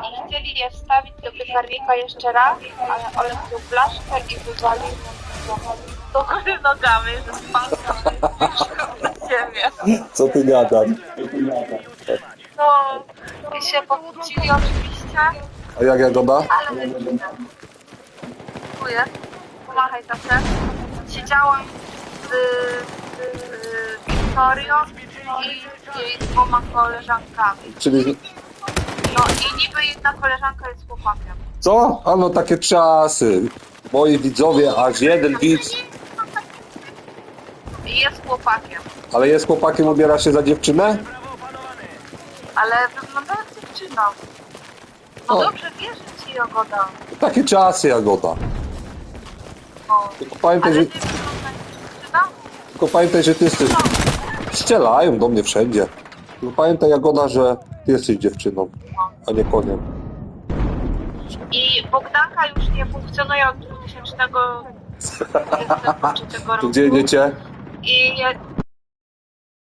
i chcieli je wstawić do piekarnika jeszcze raz, ale Olek wziął blaszkę i wywalił do góry nogami, że spadł na ziemię. Co ty gadasz? No, i się pokłócili oczywiście, A jak Jagoda? ale dziękuję. Pomachaj tatę. Siedziałam z, z Wiktorią i jej dwoma koleżankami. Czyli No i niby jedna koleżanka jest chłopakiem. co? A no takie czasy. Moi widzowie, aż jeden widz, I jest chłopakiem, ale jest chłopakiem, ubiera się za dziewczynę? ale wygląda jak dziewczyna. No O. dobrze, wierzę ci, Jagoda. Takie czasy, Jagoda. No. Tylko pamiętaj, Ale że, ty wygląda jak dziewczyna? tylko pamiętaj, że ty jesteś... Strzelają do mnie wszędzie. Tylko pamiętaj, Jagoda, że ty jesteś dziewczyną, a nie koniem. I Bogdanka już nie funkcjonuje od 2023 To roku. gdzie jedziecie? I